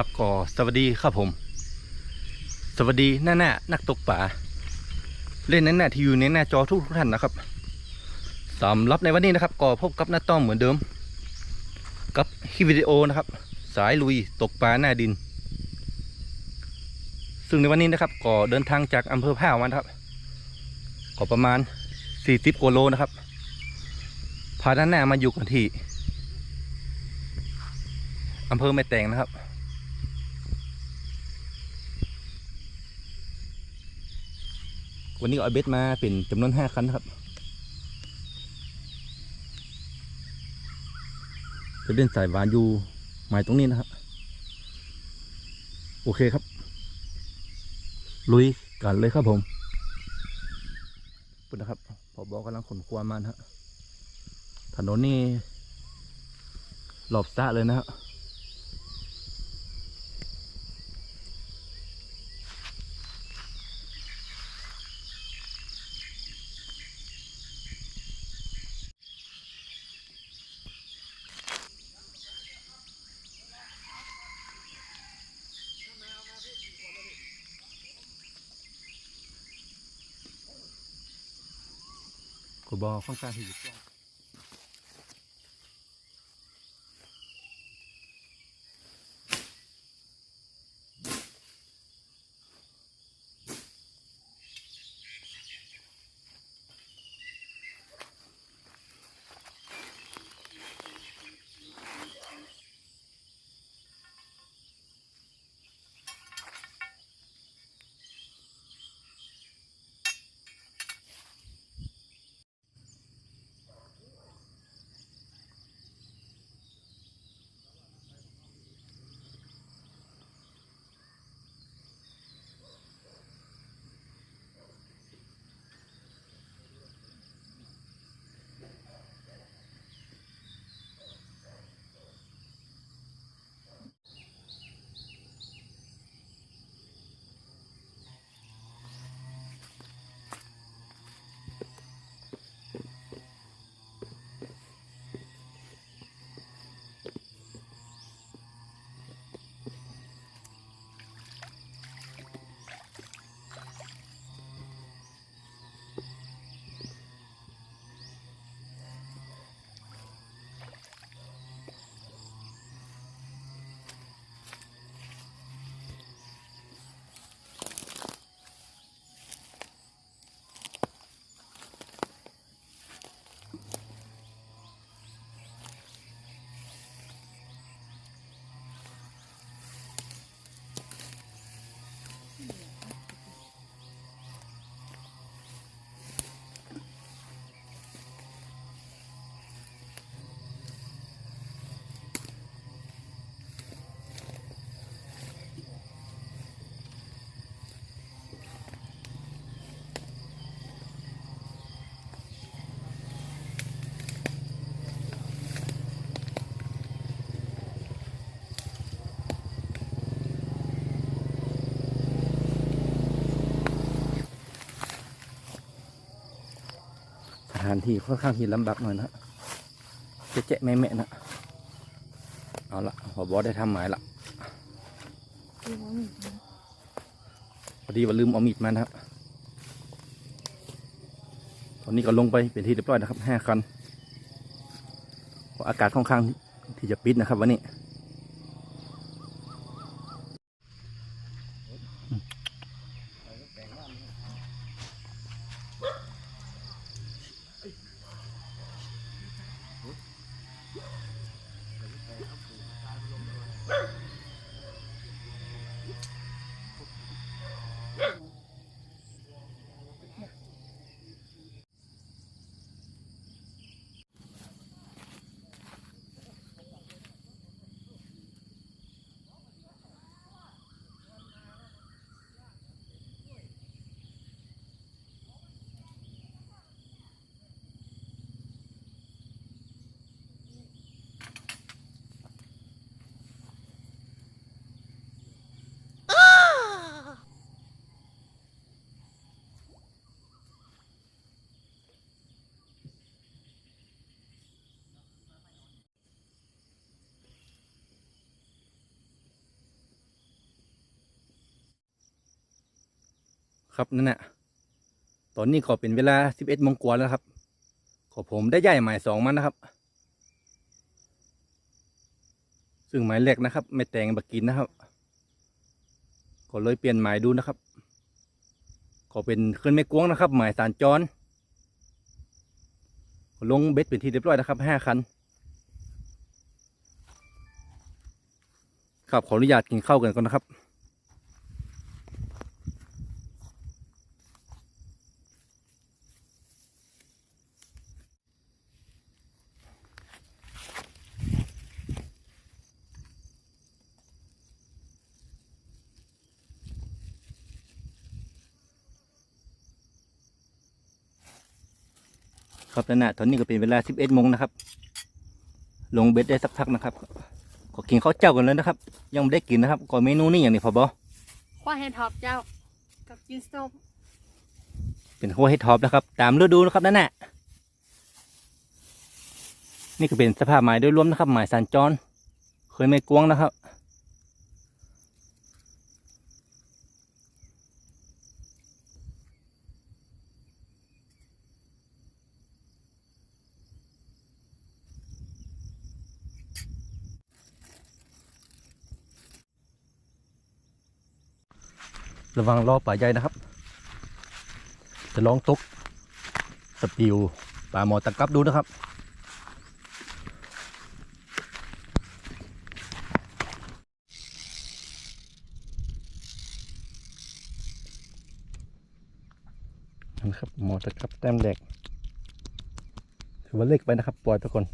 ครับก็สวัสดีครับผม สวัสดีหน้าหน้านักตกป่าเล่นนั้นหน้าที่อยู่ในหน้าจอทุกทุกท่านนะครับสำหรับในวันนี้นะครับ ก็พบกับหน้าต้อมเหมือนเดิม กับคลิปวิดีโอนะครับ สายลุยตกปลาหน้าดิน ซึ่งในวันนี้นะครับ ก็เดินทางจากอำเภอพร้าวมานครับก็ประมาณ 40กิโลนะครับพาด้านหน้ามาอยู่กันที่อำเภอแม่แตงนะครับ วันนี้เอาเบ็ดมาเป็นจำนวนห้าคันครับจะเล่นสายวานอยู่หมายตรงนี้นะครับ โอเคครับ ลุยกันเลยครับผมปุ่นนะครับพอบอกกำลังขนความานะฮะถนนนี่หลบซะเลยนะฮะ กูบอกค่อางที่จะกว้างสถานที่ค่อนข้างที่ลำบากหน่อยนะเจ๊ะๆแม่ๆนะเอาละพอบอได้ทำหมายละพอดีว่าลืมเอามีดมานะครับ ตอนนี้ก็ลงไปเป็นที่เรียบร้อยนะครับห้าคันอากาศค่อนข้างที่จะปิดนะครับวันนี้ เครับนั่นแหละตอนนี้ก็เป็นเวลาสิบเอ็ดโมงกว่าแล้วครับขอผมได้ย่ายหมายสองมันนะครับ ซึ่งหมายแรกนะครับ ไม่แต่งบักกินนะครับก็เลยเปลี่ยนหมายดูนะครับก็เป็นขึ้นไม่กวงนะครับ หมายสารจรลงเบ็ดเป็นที่เรียบร้อยนะครับห้าคันครับขออนุญาตกินข้าวกันก่อนนะครับ ครับนั่นนะตอนนี้ก็เป็นเวลา11โมงนะครับ ลงเบ็ดได้สักพักนะครับก็กินข้าวเจ้ากันเลยนะครับ ยังไม่ได้กินนะครับก่อนเมนูนี้อย่างนี้พอบอข้อเฮดท็อปเจ้า กับกินส้มเป็นขั้วให้ท็อปนะครับ ตามฤดูนะครับนั่นแหละนี่ก็เป็นสภาพหมายโดยรวมนะครับหมายสัญจร เคยไม่กวงนะครับ ระวังล้อป่าใหญ่นะครับ จะลองตกสปิวปลาหมอตะกับดูนะครับนะครับหมอตะกับแต้มแดกถือว่าเล็กไปนะครับ ปล่อยไปก่อน